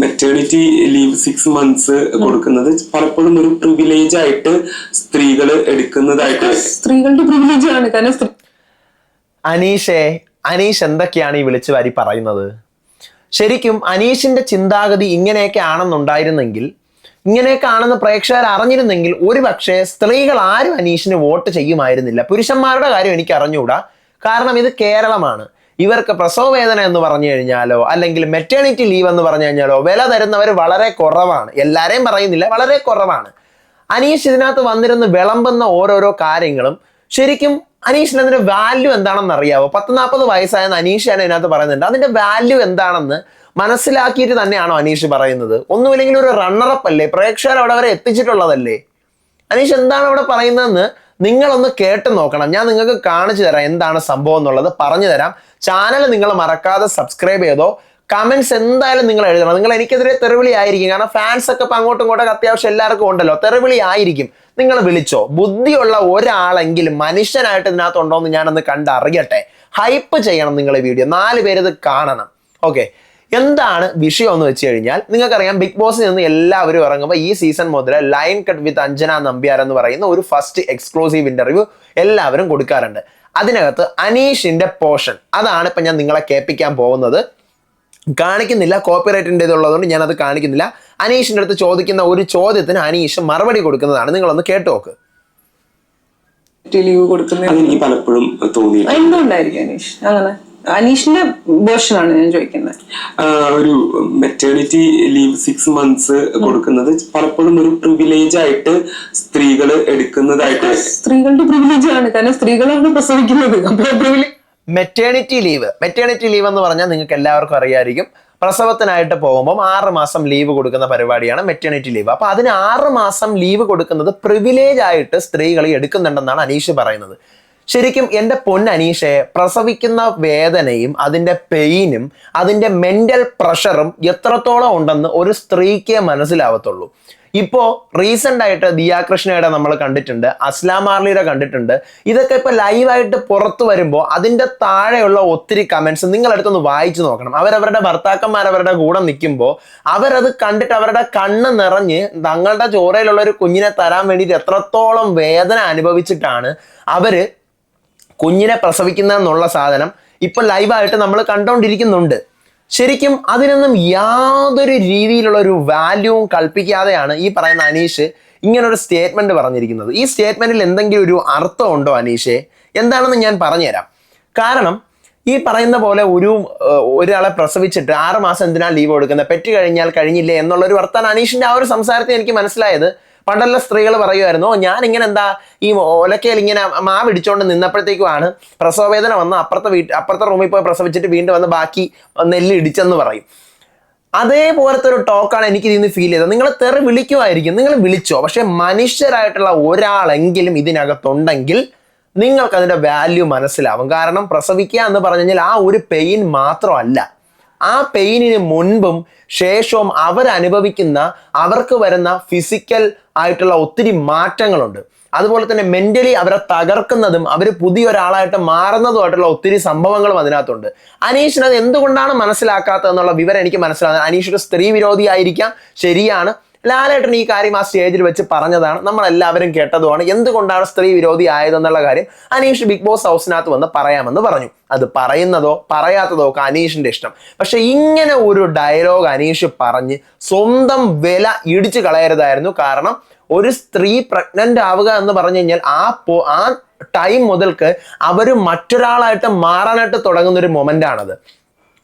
Maternity leave six months കൊടുക്കുന്നത് പലപ്പോഴും ഒരു പ്രിവിലേജ് ആയിട്ട് സ്ത്രീകൾ എടുക്കുന്നതായിട്ട് സ്ത്രീകളുടെ പ്രിവിലേജ് ആണ്. കാരണം അനീഷെ അനീഷ് എന്തൊക്കെയാണ് ഈ വിളിച്ചു വാരി പറയുന്നത്? ശരിക്കും അനീഷിന്റെ ചിന്താഗതി ഇങ്ങനെയൊക്കെ ആണെന്നുണ്ടായിരുന്നെങ്കിൽ ഇങ്ങനെയൊക്കെ ആണെന്ന് പ്രേക്ഷകർ അറിഞ്ഞിരുന്നെങ്കിൽ ഒരു പക്ഷേ സ്ത്രീകൾ ആരും അനീഷിന് വോട്ട് ചെയ്യുമായിരുന്നില്ല. പുരുഷന്മാരുടെ കാര്യം എനിക്ക് അറിഞ്ഞുകൂടാ കാരണം ഇത് കേരളമാണ്. ഇവർക്ക് പ്രസവ വേദന എന്ന് പറഞ്ഞു കഴിഞ്ഞാലോ അല്ലെങ്കിൽ മെറ്റേണിറ്റി ലീവ് എന്ന് പറഞ്ഞു കഴിഞ്ഞാലോ വില തരുന്നവർ വളരെ കുറവാണ്. എല്ലാരെയും പറയുന്നില്ല വളരെ കുറവാണ്. അനീഷ് ഇതിനകത്ത് വന്നിരുന്ന് വിളമ്പുന്ന ഓരോരോ കാര്യങ്ങളും ശരിക്കും അനീഷിന് അതിന്റെ വാല്യൂ എന്താണെന്ന് അറിയാവോ? പത്ത് നാൽപ്പത് വയസ്സായെന്ന് അനീഷാണ് ഇതിനകത്ത് പറയുന്നുണ്ട്. അതിന്റെ വാല്യൂ എന്താണെന്ന് മനസ്സിലാക്കിയിട്ട് തന്നെയാണോ അനീഷ് പറയുന്നത്? ഒന്നുമില്ലെങ്കിൽ ഒരു റണ്ണറപ്പ് അല്ലേ? പ്രേക്ഷകർ അവിടെ വരെ എത്തിച്ചിട്ടുള്ളതല്ലേ? അനീഷ് എന്താണ് അവിടെ പറയുന്നതെന്ന് നിങ്ങളൊന്ന് കേട്ട് നോക്കണം. ഞാൻ നിങ്ങൾക്ക് കാണിച്ചു തരാം എന്താണ് സംഭവം എന്നുള്ളത്. പറഞ്ഞു തരാം. ചാനൽ നിങ്ങൾ മറക്കാതെ സബ്സ്ക്രൈബ് ചെയ്തോ. കമന്റ്സ് എന്തായാലും നിങ്ങൾ എഴുതണം. നിങ്ങൾ എനിക്കെതിരെ തെറിവിളി ആയിരിക്കും. കാരണം ഫാൻസ് ഒക്കെ ഇപ്പൊ അങ്ങോട്ടും ഇങ്ങോട്ടൊക്കെ അത്യാവശ്യം എല്ലാവർക്കും ഉണ്ടല്ലോ. തെറിവിളി ആയിരിക്കും. നിങ്ങൾ വിളിച്ചോ. ബുദ്ധിയുള്ള ഒരാളെങ്കിലും മനുഷ്യനായിട്ട് ഇതിനകത്ത് ഉണ്ടോ എന്ന് ഞാനൊന്ന് കണ്ടറിയട്ടെ. ഹൈപ്പ് ചെയ്യണം നിങ്ങൾ വീഡിയോ നാല് പേര് ഇത് കാണണം. ഓക്കെ എന്താണ് വിഷയം എന്ന് വെച്ച് കഴിഞ്ഞാൽ നിങ്ങൾക്കറിയാം ബിഗ് ബോസിൽ നിന്ന് എല്ലാവരും ഇറങ്ങുമ്പോൾ ഈ സീസൺ മുതൽ line cut with Anjana Nambiar എന്ന് പറയുന്ന ഒരു ഫസ്റ്റ് എക്സ്ക്ലൂസീവ് ഇന്റർവ്യൂ എല്ലാവരും കൊടുക്കാറുണ്ട്. അതിനകത്ത് അനീഷിന്റെ പോർഷൻ അതാണ് ഇപ്പൊ ഞാൻ നിങ്ങളെ കേൾപ്പിക്കാൻ പോകുന്നത്. കാണിക്കുന്നില്ല കോപ്പിറൈറ്റിന്റെ ഇതുള്ളതുകൊണ്ട് ഞാനത് അത് കാണിക്കുന്നില്ല. അനീഷിന്റെ അടുത്ത് ചോദിക്കുന്ന ഒരു ചോദ്യത്തിന് അനീഷ് മറുപടി കൊടുക്കുന്നതാണ്. നിങ്ങളൊന്ന് കേട്ടു നോക്ക്. ലീവ് കൊടുക്കുന്നത് എനിക്ക് പലപ്പോഴും തോന്നി എന്തുകൊണ്ടായിരിക്കും അനീഷ്? അങ്ങനെ. അനീഷിന്റെ വേർഷൻ ആണ് ഞാൻ ചോദിക്കുന്നത്. ഒരു മെറ്റേണിറ്റി ലീവ് സിക്സ് മന്ത്സ് കൊടുക്കുന്നത് പലപ്പോഴും ഒരു പ്രിവിലേജ് ആയിട്ട് സ്ത്രീകൾ എടുക്കുന്നതായിട്ട് സ്ത്രീകളുടെ പ്രിവിലേജ് ആണ്. കാരണം സ്ത്രീകളാണ് പ്രസവിക്കുന്നത്. Privilege maternity leave maternity leave എന്ന് പറഞ്ഞാൽ നിങ്ങൾക്ക് എല്ലാവർക്കും അറിയായിരിക്കും. പ്രസവത്തിനായിട്ട് പോകുമ്പോൾ ആറ് മാസം ലീവ് കൊടുക്കുന്ന പരിപാടിയാണ് മെറ്റേണിറ്റി ലീവ് അപ്പൊ അതിന് ആറ് മാസം ലീവ് കൊടുക്കുന്നത് പ്രിവിലേജ് ആയിട്ട് സ്ത്രീകൾ എടുക്കുന്നുണ്ടെന്നാണ് അനീഷ് പറയുന്നത്. ശരിക്കും എന്റെ പൊൻ അനീഷയെ പ്രസവിക്കുന്ന വേദനയും അതിന്റെ പെയിനും അതിന്റെ മെന്റൽ പ്രഷറും എത്രത്തോളം ഉണ്ടെന്ന് ഒരു സ്ത്രീക്ക് മനസ്സിലാവത്തുള്ളൂ. ഇപ്പോൾ റീസെന്റ് ആയിട്ട് ദിയാകൃഷ്ണയുടെ നമ്മൾ കണ്ടിട്ടുണ്ട് അസ്ലാം മാർലിയുടെ കണ്ടിട്ടുണ്ട്. ഇതൊക്കെ ഇപ്പോൾ ലൈവായിട്ട് പുറത്തു വരുമ്പോൾ അതിന്റെ താഴെയുള്ള ഒത്തിരി കമൻസ് നിങ്ങൾ അടുത്തൊന്ന് വായിച്ചു നോക്കണം. അവരവരുടെ ഭർത്താക്കന്മാർ അവരുടെ കൂടെ നിൽക്കുമ്പോൾ അവരത് കണ്ടിട്ട് അവരുടെ കണ്ണ് നിറഞ്ഞ് തങ്ങളുടെ ചോരയിലുള്ള ഒരു കുഞ്ഞിനെ തരാൻ വേണ്ടിയിട്ട് എത്രത്തോളം വേദന അനുഭവിച്ചിട്ടാണ് അവർ കുഞ്ഞിനെ പ്രസവിക്കുന്ന എന്നുള്ള സാധനം ഇപ്പൊ ലൈവായിട്ട് നമ്മൾ കണ്ടുകൊണ്ടിരിക്കുന്നുണ്ട് ശരിക്കും അതിനൊന്നും യാതൊരു രീതിയിലുള്ള ഒരു വാല്യൂവും കൽപ്പിക്കാതെയാണ് ഈ പറയുന്ന അനീഷ് ഇങ്ങനെ ഒരു സ്റ്റേറ്റ്മെന്റ് പറഞ്ഞിരിക്കുന്നത്. ഈ സ്റ്റേറ്റ്മെന്റിൽ എന്തെങ്കിലും ഒരു അർത്ഥമുണ്ടോ അനീഷേ? എന്താണെന്ന് ഞാൻ പറഞ്ഞുതരാം. കാരണം ഈ പറയുന്ന പോലെ ഒരു ഒരാളെ പ്രസവിച്ചിട്ട് ആറ് മാസം എന്തിനാ ലീവ് കൊടുക്കുന്നത്? പെറ്റ് കഴിഞ്ഞാൽ കഴിഞ്ഞില്ലേ എന്നുള്ള ഒരു വർത്താനം അനീഷിന്റെ ആ ഒരു സംസാരത്തിൽ എനിക്ക് മനസ്സിലായത് പണ്ടുള്ള സ്ത്രീകൾ പറയുമായിരുന്നു "ഓ, ഞാൻ ഇങ്ങനെ എന്താ ഈ ഒലക്കയിൽ ഇങ്ങനെ മാവ് നിന്നപ്പോഴത്തേക്കുമാണ് പ്രസവവേദന വന്ന് അപ്പുറത്തെ വീട്ട് അപ്പുറത്തെ റൂമിൽ പോയി പ്രസവിച്ചിട്ട് വീണ്ടും വന്ന് ബാക്കി നെല്ല് ഇടിച്ചെന്ന് പറയും. അതേപോലത്തെ ഒരു ടോക്കാണ് എനിക്ക് ഇതിന്ന് ഫീൽ ചെയ്തത്. നിങ്ങൾ തെറി വിളിക്കുമായിരിക്കും നിങ്ങൾ വിളിച്ചോ പക്ഷേ മനുഷ്യരായിട്ടുള്ള ഒരാളെങ്കിലും ഇതിനകത്തുണ്ടെങ്കിൽ നിങ്ങൾക്ക് അതിന്റെ വാല്യൂ മനസ്സിലാവും. കാരണം പ്രസവിക്കുക എന്ന് പറഞ്ഞു കഴിഞ്ഞാൽ ആ ഒരു പെയിൻ മാത്രമല്ല. ആ പെയിനിന് മുൻപും ശേഷവും അവരനുഭവിക്കുന്ന അവർക്ക് വരുന്ന ഫിസിക്കൽ ആയിട്ടുള്ള ഒത്തിരി മാറ്റങ്ങളുണ്ട്. അതുപോലെ തന്നെ മെന്റലി അവരെ തകർക്കുന്നതും അവർ പുതിയൊരാളായിട്ട് മാറുന്നതുമായിട്ടുള്ള ഒത്തിരി സംഭവങ്ങളും അതിനകത്തുണ്ട്. അനീഷിന് അത് എന്തുകൊണ്ടാണ് മനസ്സിലാക്കാത്തതെന്നുള്ള വിവരം എനിക്ക് മനസ്സിലാകുന്നത് അനീഷ് ഒരു സ്ത്രീ വിരോധിയായിരിക്കാം ശരിയാണ്. ലാലേട്ടൻ ഈ കാര്യം ആ സ്റ്റേജിൽ വെച്ച് പറഞ്ഞതാണ്. നമ്മളെല്ലാവരും കേട്ടതുമാണ്. എന്തുകൊണ്ടാണ് സ്ത്രീ വിരോധി ആയതെന്നുള്ള കാര്യം അനീഷ് ബിഗ് ബോസ് ഹൗസിനകത്ത് വന്ന് പറയാമെന്ന് പറഞ്ഞു. അത് പറയുന്നതോ പറയാത്തതോ ഒക്കെ അനീഷിന്റെ ഇഷ്ടം. പക്ഷെ ഇങ്ങനെ ഒരു ഡയലോഗ് അനീഷ് പറഞ്ഞ് സ്വന്തം വില ഇടിച്ചു കളയരുതായിരുന്നു. കാരണം ഒരു സ്ത്രീ പ്രഗ്നന്റ് ആവുക എന്ന് പറഞ്ഞു കഴിഞ്ഞാൽ ആ പോ ആ ടൈം മുതൽക്ക് അവർ മറ്റൊരാളായിട്ട് മാറാനായിട്ട് തുടങ്ങുന്ന ഒരു മൊമെന്റ് ആണത്.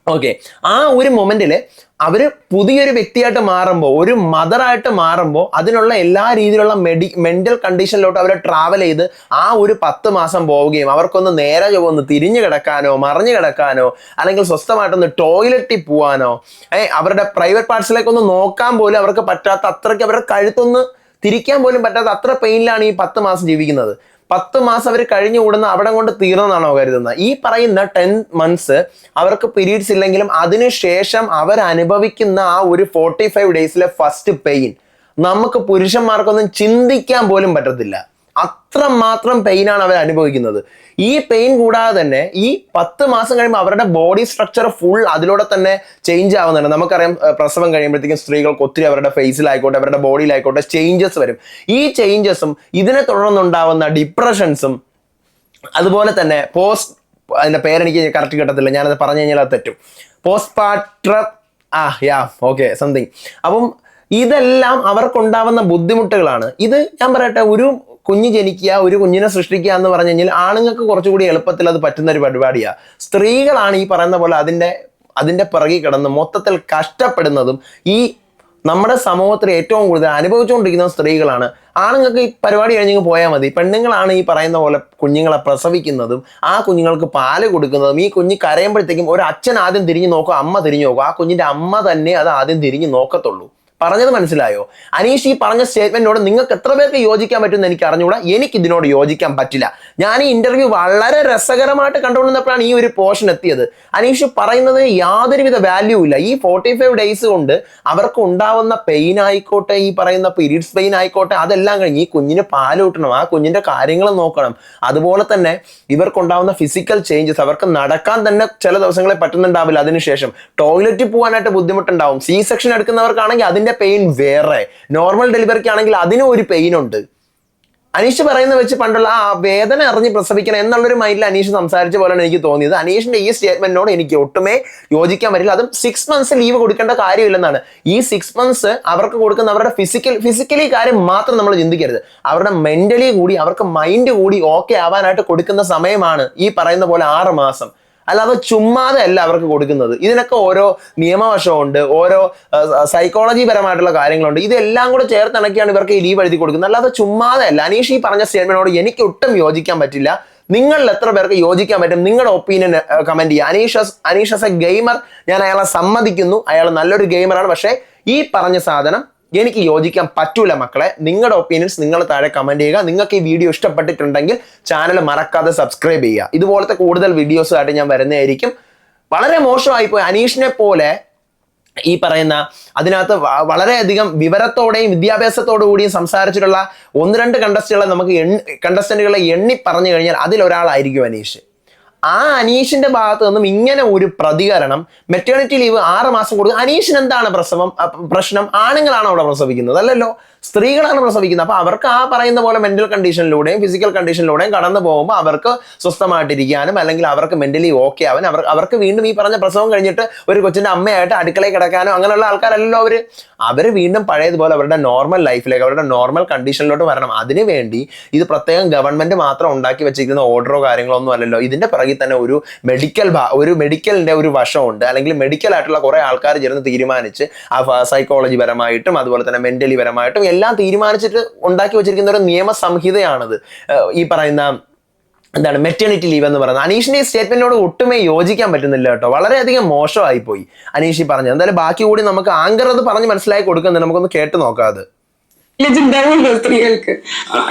ഓക്കെ ആ ഒരു മൊമെന്റിൽ അവർ പുതിയൊരു വ്യക്തിയായിട്ട് മാറുമ്പോൾ ഒരു മദറായിട്ട് മാറുമ്പോൾ അതിനുള്ള എല്ലാ രീതിയിലുള്ള മെഡി മെന്റൽ കണ്ടീഷനിലോട്ട് അവർ ട്രാവൽ ചെയ്ത് ആ ഒരു പത്ത് മാസം പോവുകയും അവർക്കൊന്ന് നേരെ ഒന്ന് തിരിഞ്ഞു കിടക്കാനോ മറിഞ്ഞു കിടക്കാനോ അല്ലെങ്കിൽ സ്വസ്ഥമായിട്ടൊന്ന് ടോയ്ലറ്റിൽ പോവാനോ ഏ അവരുടെ പ്രൈവറ്റ് പാർട്സിലേക്കൊന്ന് നോക്കാൻ പോലും അവർക്ക് പറ്റാത്ത അത്രയ്ക്ക് അവരുടെ കഴുത്തൊന്ന് തിരിക്കാൻ പോലും പറ്റാത്ത അത്ര പെയിനിലാണ് ഈ പത്ത് മാസം ജീവിക്കുന്നത്. പത്ത് മാസം അവർ കഴിഞ്ഞു കൂടുന്ന അവിടെ കൊണ്ട് തീർന്നതാണോ കരുതുന്നത്? ഈ പറയുന്ന ടെൻ മന്ത്സ് അവർക്ക് പീരീഡ്സ് ഇല്ലെങ്കിലും അതിനുശേഷം അവർ അനുഭവിക്കുന്ന ആ ഒരു ഫോർട്ടി ഫൈവ് ഡേയ്സിലെ ഫസ്റ്റ് പെയിൻ നമുക്ക് പുരുഷന്മാർക്കൊന്നും ചിന്തിക്കാൻ പോലും പറ്റത്തില്ല. അത്രമാത്രം ആണ് അവർ അനുഭവിക്കുന്നത്. ഈ പെയിൻ കൂടാതെ തന്നെ ഈ പത്ത് മാസം കഴിയുമ്പോൾ അവരുടെ ബോഡി സ്ട്രക്ചർ ഫുൾ അതിലൂടെ തന്നെ ചേഞ്ച് ആവുന്നുണ്ട്. നമുക്കറിയാം പ്രസവം കഴിയുമ്പോഴത്തേക്കും സ്ത്രീകൾക്ക് ഒത്തിരി അവരുടെ ഫേസിലായിക്കോട്ടെ അവരുടെ ബോഡിയിലായിക്കോട്ടെ ചേഞ്ചസ് വരും. ഈ ചേഞ്ചസും ഇതിനെ തുടർന്നുണ്ടാവുന്ന ഡിപ്രഷൻസും അതുപോലെ തന്നെ പോസ്റ്റ് അതിന്റെ പേരെനിക്ക് കറക്റ്റ് കിട്ടത്തില്ല ഞാനത് പറഞ്ഞു കഴിഞ്ഞാൽ അത് തെറ്റും. പോസ്റ്റ് പാട്ര ആ യാ ഓക്കെ സംതിങ് അപ്പം ഇതെല്ലാം അവർക്കുണ്ടാവുന്ന ബുദ്ധിമുട്ടുകളാണ്. ഇത് ഞാൻ പറയട്ടെ ഒരു കുഞ്ഞ് ജനിക്കുക ഒരു കുഞ്ഞിനെ സൃഷ്ടിക്കുക എന്ന് പറഞ്ഞു കഴിഞ്ഞാൽ ആണുങ്ങൾക്ക് കുറച്ചുകൂടി എളുപ്പത്തിൽ അത് പറ്റുന്ന ഒരു പരിപാടിയാണ് സ്ത്രീകളാണ് ഈ പറയുന്ന പോലെ അതിന്റെ അതിന്റെ പിറകിൽ കിടന്ന് മൊത്തത്തിൽ കഷ്ടപ്പെടുന്നതും ഈ നമ്മുടെ സമൂഹത്തിൽ ഏറ്റവും കൂടുതൽ അനുഭവിച്ചുകൊണ്ടിരിക്കുന്ന സ്ത്രീകളാണ്. ആണുങ്ങൾക്ക് ഈ പരിപാടി കഴിഞ്ഞ് പോയാൽ മതി. പെണ്ണുങ്ങളാണ് ഈ പറയുന്ന പോലെ കുഞ്ഞുങ്ങളെ പ്രസവിക്കുന്നതും ആ കുഞ്ഞുങ്ങൾക്ക് പാൽ കൊടുക്കുന്നതും ഈ കുഞ്ഞ് കരയുമ്പോഴത്തേക്കും ഒരു അച്ഛൻ ആദ്യം തിരിഞ്ഞു നോക്കും അമ്മ തിരിഞ്ഞു നോക്കും. ആ കുഞ്ഞിന്റെ അമ്മ തന്നെ അത് ആദ്യം തിരിഞ്ഞു നോക്കത്തുള്ളൂ. പറഞ്ഞത് മനസ്സിലായോ? അനീഷ് ഈ പറഞ്ഞ സ്റ്റേറ്റ്മെന്റിനോട് നിങ്ങൾക്ക് എത്ര പേർക്ക് യോജിക്കാൻ പറ്റുമെന്ന് എനിക്ക് അറിഞ്ഞുകൂടാ. എനിക്ക് ഇതിനോട് യോജിക്കാൻ പറ്റില്ല. ഞാൻ ഈ ഇന്റർവ്യൂ വളരെ രസകരമായിട്ട് കണ്ടുകൊണ്ടിരുന്നപ്പോഴാണ് ഈ ഒരു പോർഷൻ എത്തിയത്. അനീഷ് പറയുന്നത് യാതൊരുവിധ വാല്യൂ ഇല്ല. ഈ ഫോർട്ടി ഫൈവ് ഡേയ്സ് കൊണ്ട് അവർക്ക് ഉണ്ടാവുന്ന പെയിൻ ആയിക്കോട്ടെ ഈ പറയുന്ന പീരീഡ്സ് പെയിൻ ആയിക്കോട്ടെ അതെല്ലാം കഴിഞ്ഞ് ഈ കുഞ്ഞിന് പാൽ കൂട്ടണം ആ കുഞ്ഞിന്റെ കാര്യങ്ങൾ നോക്കണം. അതുപോലെ തന്നെ ഇവർക്കുണ്ടാവുന്ന ഫിസിക്കൽ ചേഞ്ചസ് അവർക്ക് നടക്കാൻ തന്നെ ചില ദിവസങ്ങളെ പറ്റുന്നുണ്ടാവില്ല. അതിനുശേഷം ടോയ്ലറ്റിൽ പോകാനായിട്ട് ബുദ്ധിമുട്ടുണ്ടാവും. സി സെക്ഷൻ എടുക്കുന്നവർക്കാണെങ്കിൽ അതിന്റെ പെയിൻ വേറെ. നോർമൽ ഡെലിവറിക്ക് ആണെങ്കിൽ അതിനും ഒരു പെയിൻ ഉണ്ട്. അനീഷ് പറയുന്ന വെച്ച് പണ്ടുള്ള ആ വേദന അറിഞ്ഞ് പ്രസവിക്കണം എന്നുള്ളൊരു മൈൻഡിൽ അനീഷ് സംസാരിച്ച പോലെയാണ് എനിക്ക് തോന്നിയത്. അനീഷിന്റെ ഈ സ്റ്റേറ്റ്മെന്റിനോട് എനിക്ക് ഒട്ടുമേ യോജിക്കാൻ പറ്റില്ല. അതും സിക്സ് മന്ത്സ് ലീവ് കൊടുക്കേണ്ട കാര്യമില്ലെന്നാണ്. ഈ സിക്സ് മന്ത്സ് അവർക്ക് കൊടുക്കുന്ന അവരുടെ ഫിസിക്കൽ ഫിസിക്കലി കാര്യം മാത്രം നമ്മൾ ചിന്തിക്കരുത്. അവരുടെ മെന്റലി കൂടി അവർക്ക് മൈൻഡ് കൂടി ഓക്കെ ആവാനായിട്ട് കൊടുക്കുന്ന സമയമാണ് ഈ പറയുന്ന പോലെ ആറ് മാസം. അല്ലാതെ ചുമ്മാതെ അല്ല അവർക്ക് കൊടുക്കുന്നത്. ഇതിനൊക്കെ ഓരോ നിയമവശമുണ്ട് ഓരോ സൈക്കോളജി പരമായിട്ടുള്ള കാര്യങ്ങളുണ്ട്. ഇതെല്ലാം കൂടെ ചേർത്തിണക്കിയാണ് ഇവർക്ക് ഈ ലീവ് എഴുതി കൊടുക്കുന്നത്. അല്ലാതെ ചുമ്മാതെ അല്ല. അനീഷ് ഈ പറഞ്ഞ സ്റ്റേറ്റ്മെന്റിനോട് എനിക്ക് ഒട്ടും യോജിക്കാൻ പറ്റില്ല. നിങ്ങളിൽ എത്ര പേർക്ക് യോജിക്കാൻ പറ്റും? നിങ്ങളുടെ ഒപ്പീനിയൻ കമന്റ് ചെയ്യുക. അനീഷസ് അനീഷസ് എ ഗെയിമർ ഞാൻ അയാളെ സമ്മതിക്കുന്നു. അയാൾ നല്ലൊരു ഗെയിമറാണ് പക്ഷേ ഈ പറഞ്ഞ സാധനം എനിക്ക് യോജിക്കാൻ പറ്റൂല മക്കളെ. നിങ്ങളുടെ ഒപ്പീനിയൻസ് നിങ്ങൾ താഴെ കമന്റ് ചെയ്യുക. നിങ്ങൾക്ക് ഈ വീഡിയോ ഇഷ്ടപ്പെട്ടിട്ടുണ്ടെങ്കിൽ ചാനൽ മറക്കാതെ സബ്സ്ക്രൈബ് ചെയ്യുക. ഇതുപോലത്തെ കൂടുതൽ വീഡിയോസുമായിട്ട് ഞാൻ വരുന്നതായിരിക്കും. വളരെ മോശമായി പോയി അനീഷിനെ പോലെ ഈ പറയുന്ന അതിനകത്ത് വളരെയധികം വിവരത്തോടെയും വിദ്യാഭ്യാസത്തോടു കൂടിയും സംസാരിച്ചിട്ടുള്ള ഒന്ന് രണ്ട് കണ്ടസ്റ്റുകളെ നമുക്ക് എണ്ണി കണ്ടസ്റ്റന്റുകളെ എണ്ണി പറഞ്ഞു കഴിഞ്ഞാൽ അതിലൊരാളായിരിക്കും അനീഷ്. ആ അനീഷിന്റെ ഭാഗത്ത് നിന്നും ഇങ്ങനെ ഒരു പ്രതികരണം മെറ്റേണിറ്റി ലീവ് ആറ് മാസം കൊടുക്കുക. അനീഷിന് എന്താണ് പ്രസവം പ്രശ്നം? ആണുങ്ങളാണ് അവിടെ പ്രസവിക്കുന്നത്? അല്ലല്ലോ. സ്ത്രീകളാണ് പ്രസവിക്കുന്നത്. അപ്പൊ അവർക്ക് ആ പറയുന്ന പോലെ മെന്റൽ കണ്ടീഷനിലൂടെയും ഫിസിക്കൽ കണ്ടീഷനിലൂടെയും കടന്നു പോകുമ്പോൾ അവർക്ക് സ്വസ്ഥമായിട്ടിരിക്കാനും അല്ലെങ്കിൽ അവർക്ക് മെന്റലി ഓക്കെ ആവാൻ അവർ അവർക്ക് വീണ്ടും ഈ പറഞ്ഞ പ്രസവം കഴിഞ്ഞിട്ട് ഒരു കൊച്ചിന്റെ അമ്മയായിട്ട് അടുക്കളയിൽ കിടക്കാനോ അങ്ങനെയുള്ള ആൾക്കാരല്ലോ അവർ. അവർ വീണ്ടും പഴയതുപോലെ അവരുടെ നോർമൽ ലൈഫിലേക്ക് അവരുടെ നോർമൽ കണ്ടീഷനിലോട്ട് വരണം. അതിനു വേണ്ടി ഇത് പ്രത്യേകം ഗവൺമെന്റ് മാത്രം ഉണ്ടാക്കി വെച്ചിരിക്കുന്ന ഓർഡറോ കാര്യങ്ങളോ ഒന്നും അല്ലല്ലോ. ഇതിന്റെ പിറകിൽ തന്നെ ഒരു മെഡിക്കൽ ഒരു മെഡിക്കലിന്റെ ഒരു വശമുണ്ട്. അല്ലെങ്കിൽ മെഡിക്കൽ ആയിട്ടുള്ള കുറെ ആൾക്കാർ ചേർന്ന് തീരുമാനിച്ച് ആ സൈക്കോളജി പരമായിട്ടും അതുപോലെ തന്നെ മെന്റലി പരമായിട്ടും എല്ലാം തീരുമാനിച്ചിട്ട് ഉണ്ടാക്കി വെച്ചിരിക്കുന്ന ഒരു നിയമ സംഹിതയാണത് ഈ പറയുന്ന എന്താണ് മെറ്റേണിറ്റി ലീവ് എന്ന് പറയുന്നത്. അനീഷിന്റെ ഈ സ്റ്റേറ്റ്മെന്റിനോട് ഒട്ടുമേ യോജിക്കാൻ പറ്റുന്നില്ല കേട്ടോ. വളരെയധികം മോശമായി പോയി അനീഷി പറഞ്ഞു പറഞ്ഞത്. എന്തായാലും ബാക്കി കൂടി നമുക്ക് ആങ്കർ അത് പറഞ്ഞ് മനസ്സിലാക്കി കൊടുക്കുന്നുണ്ട്. നമുക്കൊന്ന് കേട്ട് നോക്കാം അത്. സ്ത്രീകൾക്ക്.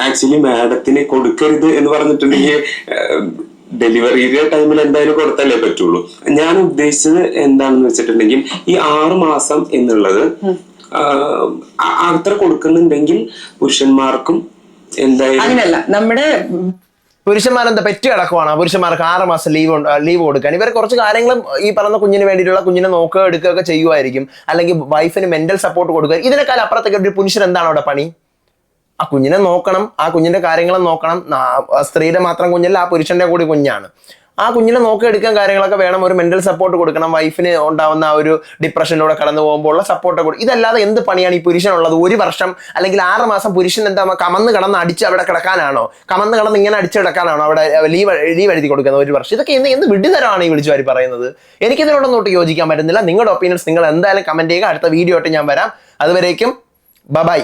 ആക്ച്വലി മാഡത്തിന് കൊടുക്കരുത് എന്ന് പറഞ്ഞിട്ടുണ്ടെങ്കിൽ ഡെലിവറി ടൈമിൽ എന്തായാലും കൊടുത്തല്ലേ പറ്റുള്ളൂ. ഞാൻ ഉദ്ദേശിച്ചത് എന്താണെന്ന് വെച്ചിട്ടുണ്ടെങ്കിൽ ഈ ആറ് മാസം എന്നുള്ളത് അത്ര കൊടുക്കുന്നുണ്ടെങ്കിൽ പുരുഷന്മാർക്കും എന്തായാലും അങ്ങനല്ല നമ്മുടെ പുരുഷന്മാരെന്താ പെറ്റ് കിടക്കുവാണ്. പുരുഷന്മാർക്ക് ആറ് മാസം ലീവ് ലീവ് കൊടുക്കാൻ. ഇവർ കുറച്ച് കാര്യങ്ങളും ഈ പറഞ്ഞ കുഞ്ഞിന് വേണ്ടിയിട്ടുള്ള കുഞ്ഞിനെ നോക്കുക എടുക്കുക ഒക്കെ ചെയ്യുമായിരിക്കും അല്ലെങ്കിൽ വൈഫിന് മെന്റൽ സപ്പോർട്ട് കൊടുക്കുക. ഇതിനേക്കാൾ അപ്പുറത്തേക്ക് ഒരു പുരുഷൻ എന്താണ് അവിടെ പണി? ആ കുഞ്ഞിനെ നോക്കണം ആ കുഞ്ഞിന്റെ കാര്യങ്ങളും നോക്കണം. സ്ത്രീയുടെ മാത്രം കുഞ്ഞല്ല ആ പുരുഷന്റെ കൂടി കുഞ്ഞാണ്. ആ കുഞ്ഞിനെ നോക്കിയെടുക്കാൻ കാര്യങ്ങളൊക്കെ വേണം. ഒരു മെന്റൽ സപ്പോർട്ട് കൊടുക്കണം. വൈഫിന് ഉണ്ടാവുന്ന ആ ഒരു ഡിപ്രഷനിലൂടെ കടന്നു പോകുമ്പോൾ ഉള്ള സപ്പോർട്ട് കൊടുക്കും ഇതല്ലാതെ എന്ത് പണിയാണ് ഈ പുരുഷനുള്ളത്? ഒരു വർഷം അല്ലെങ്കിൽ ആറ് മാസം പുരുഷൻ എന്താ കമന്ന് കടന്ന് അടിച്ച് അവിടെ കിടക്കാനാണോ? കമന്ന് കടന്ന് ഇങ്ങനെ അടിച്ച് കിടക്കാനാണോ അവിടെ ലീവ് ലീവ് എഴുതി കൊടുക്കുന്നത് ഒരു വർഷം? ഇതൊക്കെ എന്ത് എന്ത് വിഡിതരമാണ് ഈ വിളിച്ചു വാരി പറയുന്നത്? എനിക്കിതിനോടൊന്നും ഒട്ട് യോജിക്കാൻ പറ്റുന്നില്ല. നിങ്ങളുടെ ഒപ്പീനിയൻസ് നിങ്ങൾ എന്തായാലും കമന്റ് ചെയ്യുക. അടുത്ത വീഡിയോ ആയിട്ട് ഞാൻ വരാം. അതുവരേക്കും ബൈ